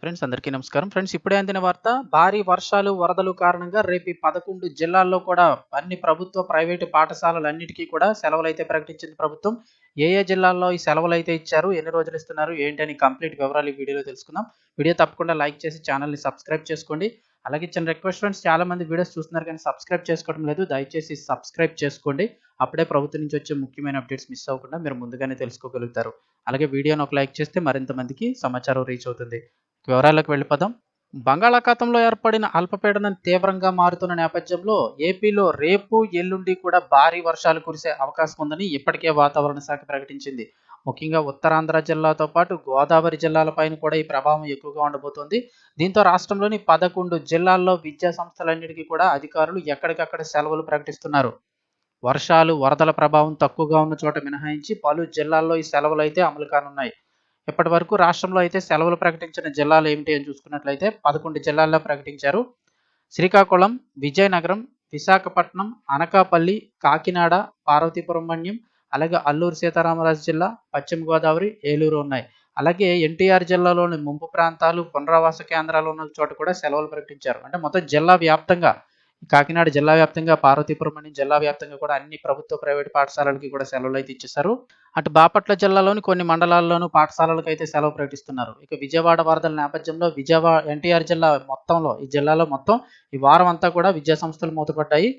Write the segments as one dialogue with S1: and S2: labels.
S1: Friends అందరికీ నమస్కారం. Friends ఇప్పుడే అందిన వార్త భారీ వర్షాలు వరదలు కారణంగా రేపు పదకొండు జిల్లాల్లో కూడా అన్ని ప్రభుత్వ ప్రైవేటు పాఠశాలలన్నిటికీ కూడా సెలవులు అయితే ప్రకటించింది ప్రభుత్వం. ఏ ఏ జిల్లాల్లో ఈ సెలవులు అయితే ఇచ్చారు ఎన్ని రోజులు ఇస్తున్నారు ఏంటని కంప్లీట్ వివరాలు ఈ వీడియోలో తెలుసుకుందాం. వీడియో తప్పకుండా లైక్ చేసి ఛానల్ని సబ్స్క్రైబ్ చేసుకోండి. అలాగే చిన్న రిక్వెస్ట్ ఫ్రెండ్స్ చాలా మంది వీడియోస్ చూస్తున్నారు కానీ సబ్స్క్రైబ్ చేసుకోవడం లేదు. దయచేసి సబ్స్క్రైబ్ చేసుకోండి. అప్పుడే ప్రభుత్వం నుంచి వచ్చే ముఖ్యమైన అప్డేట్స్ మిస్ అవ్వకుండా మీరు ముందుగానే తెలుసుకోగలుగుతారు. అలాగే వీడియోని ఒక లైక్ చేస్తే మరింత మందికి సమాచారం రీచ్ అవుతుంది. వివరాలకు వెళ్ళిపోదాం. బంగాళాఖాతంలో ఏర్పడిన అల్పపీడనం తీవ్రంగా మారుతున్న నేపథ్యంలో ఏపీలో రేపు ఎల్లుండి కూడా భారీ వర్షాలు కురిసే అవకాశం ఉందని ఇప్పటికే వాతావరణ శాఖ ప్రకటించింది. ముఖ్యంగా ఉత్తరాంధ్ర జిల్లాతో పాటు గోదావరి జిల్లాలపైన కూడా ఈ ప్రభావం ఎక్కువగా ఉండబోతోంది. దీంతో రాష్ట్రంలోని పదకొండు జిల్లాల్లో విద్యా సంస్థలన్నిటికీ కూడా అధికారులు ఎక్కడికక్కడ సెలవులు ప్రకటిస్తున్నారు. వర్షాలు వరదల ప్రభావం తక్కువగా ఉన్న చోట మినహాయించి పలు జిల్లాల్లో ఈ సెలవులు అయితే అమలు కానున్నాయి. ఇప్పటి వరకు రాష్ట్రంలో అయితే సెలవులు ప్రకటించిన జిల్లాలు ఏమిటి అని చూసుకున్నట్లయితే పదకొండు జిల్లాల్లో ప్రకటించారు. శ్రీకాకుళం విజయనగరం విశాఖపట్నం అనకాపల్లి కాకినాడ పార్వతీపురం మన్యం అలాగే అల్లూరు సీతారామరాజు జిల్లా పశ్చిమ గోదావరి ఏలూరు ఉన్నాయి. అలాగే ఎన్టీఆర్ జిల్లాలోని ముంపు ప్రాంతాలు పునరావాస కేంద్రాలు ఉన్న చోట కూడా సెలవులు ప్రకటించారు. అంటే మొత్తం జిల్లా వ్యాప్తంగా కాకినాడ జిల్లా వ్యాప్తంగా పార్వతీపురం అని జిల్లా వ్యాప్తంగా కూడా అన్ని ప్రభుత్వ ప్రైవేట్ పాఠశాలలకి కూడా సెలవులు అయితే ఇచ్చేశారు. అటు బాపట్ల జిల్లాలోని కొన్ని మండలాల్లోనూ పాఠశాలలకు అయితే సెలవు ప్రకటిస్తున్నారు. ఇక విజయవాడ వరదల నేపథ్యంలో విజయవాడ ఎన్టీఆర్ జిల్లా మొత్తంలో ఈ జిల్లాలో మొత్తం ఈ వారం అంతా కూడా విద్యా సంస్థలు మూతపడ్డాయి.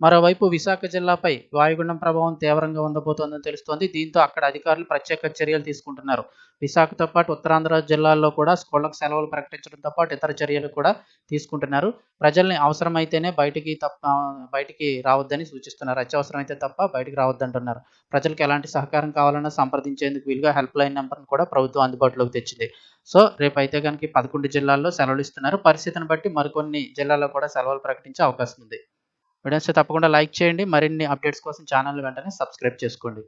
S1: మరోవైపు విశాఖ జిల్లాపై వాయుగుండం ప్రభావం తీవ్రంగా ఉండబోతోందని తెలుస్తోంది. దీంతో అక్కడ అధికారులు ప్రత్యేక చర్యలు తీసుకుంటున్నారు. విశాఖతో పాటు ఉత్తరాంధ్ర జిల్లాల్లో కూడా స్కూళ్ళకు సెలవులు ప్రకటించడంతో పాటు ఇతర చర్యలు కూడా తీసుకుంటున్నారు. ప్రజల్ని అవసరమైతేనే బయటికి తప్ప బయటికి రావద్దని సూచిస్తున్నారు. అత్యవసరమైతే తప్ప బయటికి రావద్దంటున్నారు. ప్రజలకు ఎలాంటి సహకారం కావాలన్నా సంప్రదించేందుకు వీలుగా హెల్ప్ లైన్ నెంబర్ను కూడా ప్రభుత్వం అందుబాటులోకి తెచ్చింది. సో రేపు అయితే కనుక పదకొండు జిల్లాల్లో సెలవులు ఇస్తున్నారు. పరిస్థితిని బట్టి మరికొన్ని జిల్లాల్లో కూడా సెలవులు ప్రకటించే అవకాశం ఉంది. వీడియోస్ తప్పకుండా లైక్ చేయండి. మరిన్ని అప్డేట్స్ కోసం ఛానల్ వెంటనే సబ్స్క్రైబ్ చేసుకోండి.